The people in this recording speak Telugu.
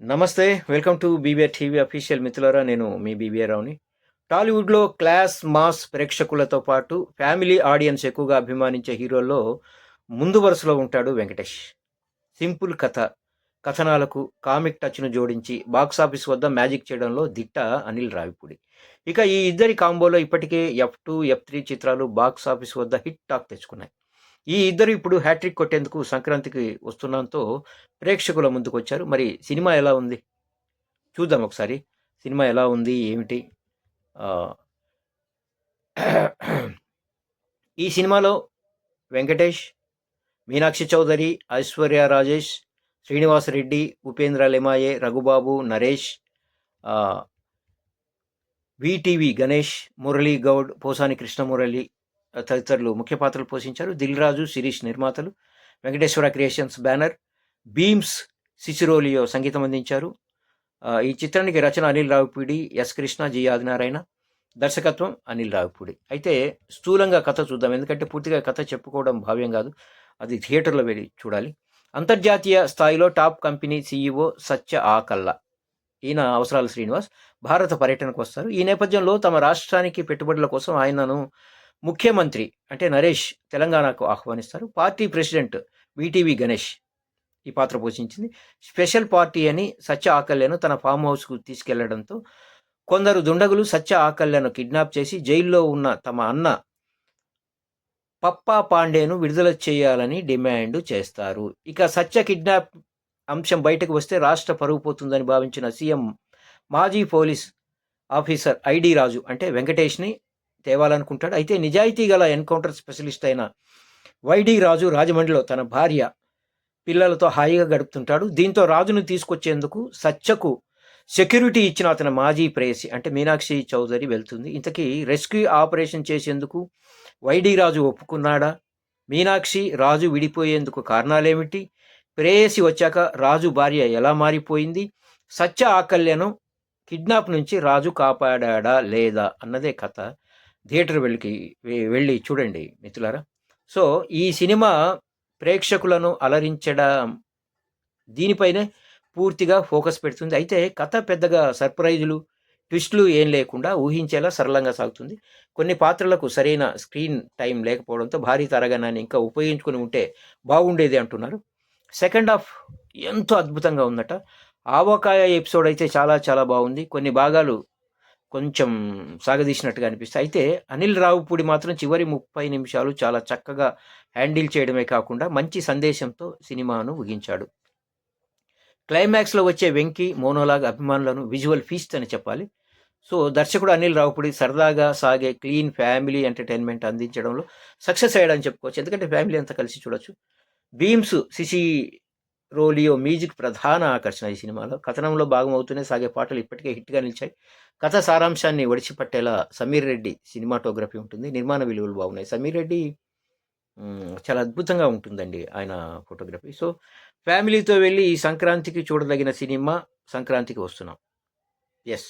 నమస్తే welcome to BBR TV official మిత్రులరా నేను మీ బీబీఆర్ రావుని టాలీవుడ్లో క్లాస్ మాస్ ప్రేక్షకులతో పాటు ఫ్యామిలీ ఆడియన్స్ ఎక్కువగా అభిమానించే హీరోల్లో ముందు వరుసలో ఉంటాడు వెంకటేష్. సింపుల్ కథ కథనాలకు కామిక్ టచ్ను జోడించి బాక్సాఫీస్ వద్ద మ్యాజిక్ చేయడంలో దిట్ట అనిల్ రావిపూడి. ఇక ఈ ఇద్దరి కాంబోలో ఇప్పటికే ఎఫ్ టూ ఎఫ్ త్రీ చిత్రాలు బాక్స్ ఆఫీస్ వద్ద హిట్ టాక్ తెచ్చుకున్నాయి. ఈ ఇద్దరు ఇప్పుడు హ్యాట్రిక్ కొట్టేందుకు సంక్రాంతికి వస్తున్నంతో ప్రేక్షకుల ముందుకు వచ్చారు మరి సినిమా ఎలా ఉంది? చూద్దాం ఒకసారి. సినిమా ఎలా ఉంది? ఏమిటి? ఈ సినిమాలో వెంకటేష్ మీనాక్షి చౌదరి ఐశ్వర్య రాజేష్ శ్రీనివాస్ రెడ్డి ఉపేంద్ర లెమాయే రఘుబాబు నరేష్ విటీవీ గణేష్ మురళీ గౌడ్ పోసాని కృష్ణమురళి తదితరులు ముఖ్య పాత్రలు పోషించారు. దిల్ రాజు శిరీష్ నిర్మాతలు. Venkateswara creations banner. Beams Ceciroleo సంగీతం అందించారు. ఈ చిత్రానికి రచన అనిల్ రావిపూడి ఎస్ కృష్ణ జి ఆదినారాయణ. దర్శకత్వం అనిల్ రావిపూడి. అయితే స్థూలంగా కథ చూద్దాం. ఎందుకంటే పూర్తిగా కథ చెప్పుకోవడం భావ్యం కాదు. అది థియేటర్లో వెళ్ళి చూడాలి. అంతర్జాతీయ స్థాయిలో top company CEO Satya Akella. ఈయన అవసరాల శ్రీనివాస్. భారత పర్యటనకు వస్తారు. ఈ నేపథ్యంలో తమ రాష్ట్రానికి పెట్టుబడుల కోసం ఆయనను ముఖ్యమంత్రి అంటే నరేష్ తెలంగాణకు ఆహ్వానిస్తారు. పార్టీ ప్రెసిడెంట్ వీటీవీ గణేష్ ఈ పాత్ర పోషించింది. స్పెషల్ పార్టీ అని సత్య ఆకల్యను తన ఫామ్ హౌస్కు తీసుకెళ్ళడంతో కొందరు దుండగులు సత్య ఆకల్యను కిడ్నాప్ చేసి జైల్లో ఉన్న తమ అన్న పప్పా పాండేను విడుదల చేయాలని డిమాండ్ చేస్తారు. ఇక సత్య కిడ్నాప్ అంశం బయటకు వస్తే రాష్ట్ర పరుగు పోతుందని భావించిన సీఎం మాజీ పోలీస్ ఆఫీసర్ ఐడి రాజు అంటే వెంకటేష్ని తేవాలనుకుంటాడు. అయితే నిజాయితీ గల ఎన్కౌంటర్ స్పెషలిస్ట్ అయిన వైడి రాజు రాజమండ్రిలో తన భార్య పిల్లలతో హాయిగా గడుపుతుంటాడు. దీంతో రాజును తీసుకొచ్చేందుకు సత్యకు సెక్యూరిటీ ఇచ్చిన అతని మాజీ ప్రేయసి అంటే మీనాక్షి చౌదరి వెళ్తుంది. ఇంతకీ రెస్క్యూ ఆపరేషన్ చేసేందుకు వైడి రాజు ఒప్పుకున్నాడా? మీనాక్షి రాజు విడిపోయేందుకు కారణాలేమిటి? ప్రేయసి వచ్చాక రాజు భార్య ఎలా మారిపోయింది? సత్య ఆకల్యను కిడ్నాప్ నుంచి రాజు కాపాడా లేదా? అన్నదే కథ. థియేటర్ వెళ్ళి వెళ్ళి చూడండి మిత్రులారా. సో ఈ సినిమా ప్రేక్షకులను అలరించడం దీనిపైనే పూర్తిగా ఫోకస్ పెడుతుంది. అయితే కథ పెద్దగా సర్ప్రైజులు ట్విస్టులు ఏం లేకుండా ఊహించేలా సరళంగా సాగుతుంది. కొన్ని పాత్రలకు సరైన స్క్రీన్ టైం లేకపోవడంతో భారీ తరగనాన్ని ఇంకా ఉపయోగించుకుని ఉంటే బాగుండేది అంటున్నారు. సెకండ్ హాఫ్ ఎంతో అద్భుతంగా ఉందట. ఆవకాయ ఎపిసోడ్ అయితే చాలా చాలా బాగుంది. కొన్ని భాగాలు కొంచెం సాగదీసినట్టుగా అనిపిస్తాయి అయితే అనిల్ రావుపూడి మాత్రం చివరి ముప్పై నిమిషాలు చాలా చక్కగా హ్యాండిల్ చేయడమే కాకుండా మంచి సందేశంతో సినిమాను ముగించాడు. క్లైమాక్స్లో వచ్చే వెంకీ మోనోలాగ్ అభిమానులను విజువల్ ఫీస్ట్ అని చెప్పాలి. సో దర్శకుడు అనిల్ రావుపూడి సరదాగా సాగే క్లీన్ ఫ్యామిలీ ఎంటర్టైన్మెంట్ అందించడంలో సక్సెస్ అయ్యాడని చెప్పుకోవచ్చు. ఎందుకంటే ఫ్యామిలీ అంతా కలిసి చూడొచ్చు. బీమ్స్ సిసి రోలియో మ్యూజిక్ ప్రధాన ఆకర్షణ ఈ సినిమాలో. కథనంలో భాగమవుతూనే సాగే పాటలు ఇప్పటికే హిట్గా నిలిచాయి. కథ సారాంశాన్ని ఒడిచిపట్టేలా సమీర్ రెడ్డి సినిమాటోగ్రఫీ ఉంటుంది. నిర్మాణ విలువలు బాగున్నాయి. సమీర్ రెడ్డి చాలా అద్భుతంగా ఉంటుందండి ఆయన ఫోటోగ్రఫీ. సో ఫ్యామిలీతో వెళ్ళి ఈ సంక్రాంతికి చూడదగిన సినిమా సంక్రాంతికి వస్తున్నాం. ఎస్